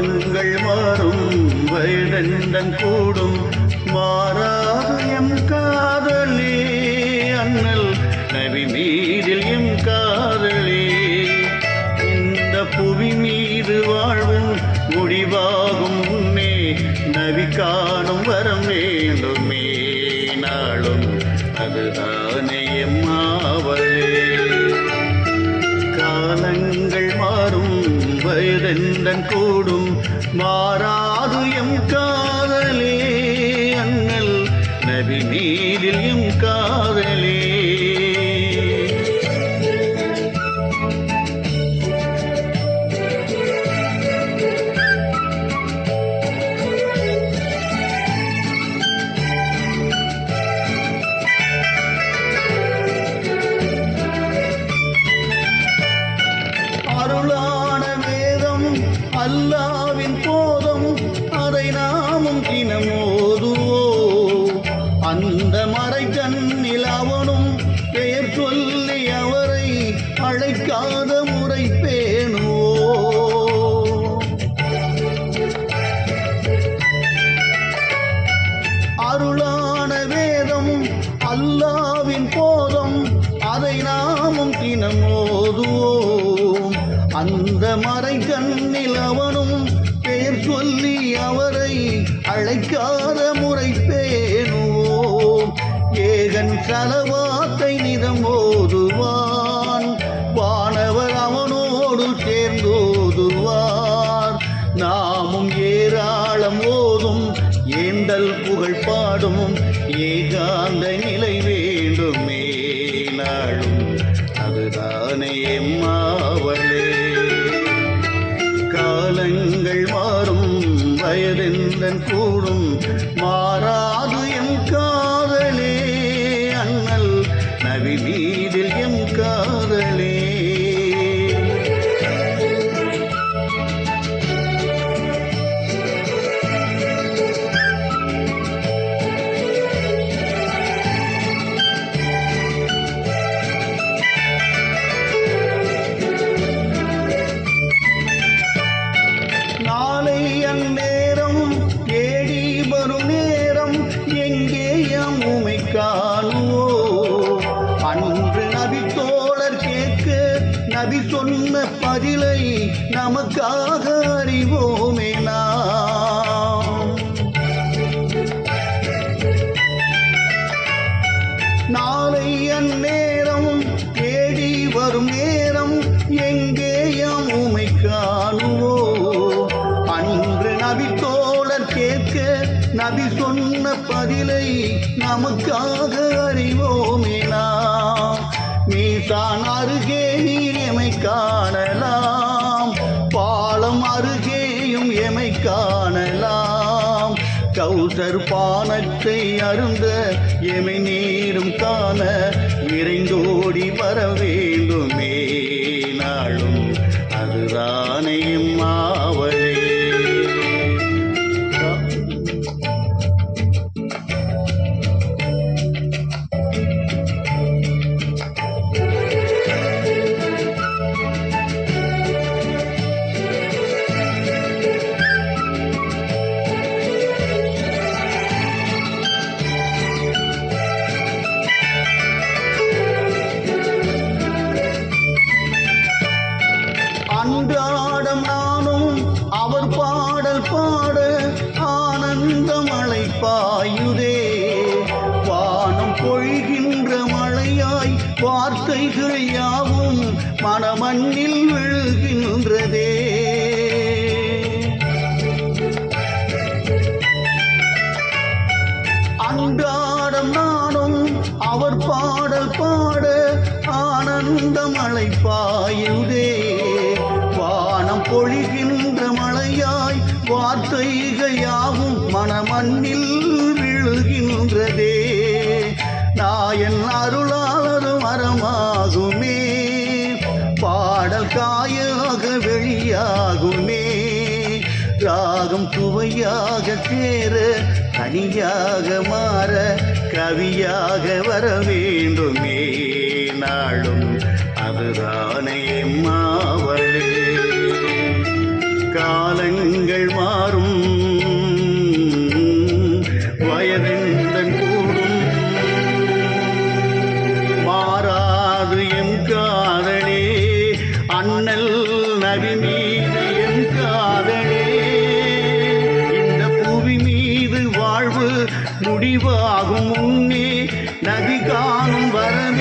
மானங்கள் மாறும். வைடண்டன் கூடும். மாறாதயம் காதலே அண்ணல் நபி மீதில் எம் காதலே. இந்த புவி மீது வாழ்வும் முடிவாகும் முன்னே நபி காணும் வரம் வேண்டும். வயதெந்தன் கூடும்? மாறாது எம் காதலே அண்ணல் நபி மீதில் எம் தினமோதுவோ அந்த மறை கண்ணில் அவனும் பெயர் சொல்லி அவரை அழைக்காத முறை பேணுவோ? அருளான வேதம் அல்லாவின் போதம் அதை நாமும் தினம் ஓதுவோம். அந்த மறை கண்ணில் அவனும் பெயர் சொல்லி அவரை அழைக்காத முறை பேணுவோம் ஏகன் சலவாத்தை நிதம் ஓதுவான் வானவர் அவனோடு சேர்ந்தோதுவார். நாமும் ஏராளம் ஓதும் ஏந்தல் புகழ் பாடும். ஏகாந்த நிலை வேண்டுமே. நாளும் அதுதானே எம்மா நபி சொன்ன நமக்காக அறிவோமே நாம். நாளை அந்நேரம் தேடி வரும் நேரம் எங்கே யாம் உமை காணுவோ? அன்று நபி தோழர் கேட்க நபி சொன்ன பதிலை நமக்காக அறிவோமே தான் அருகே நீர் எமை காணலாம். பாலம் அருகேயும் எமை காணலாம். கௌசர் பானத்தை அருந்த எமை நீரும் காண இறைந்தோ பாடல் பாட ஆனந்த மழை வானம் பொழிகின்ற மழையாய் வார்த்தைகள் யாவும் மனமண்ணில் விழுகின்றதே. அன்றாடம் நானும் அவர் பாடல் பாட ஆனந்த மழை பாயுதே. வானம் பொழிகின்ற மழையாய் வார்த்தைகள் மனமண்ணில் விழுகின்றதே. நாயன் அருளாளரும் மரமாகுமே. பாடல் காயாக வெளியாகுமே. ராகம் சுவையாக சேர கனியாக மாற கவியாக வர வேண்டுமே. நாளும் அதுதானே மா முடிவாகும் முன்னே நதி காணும் வரமே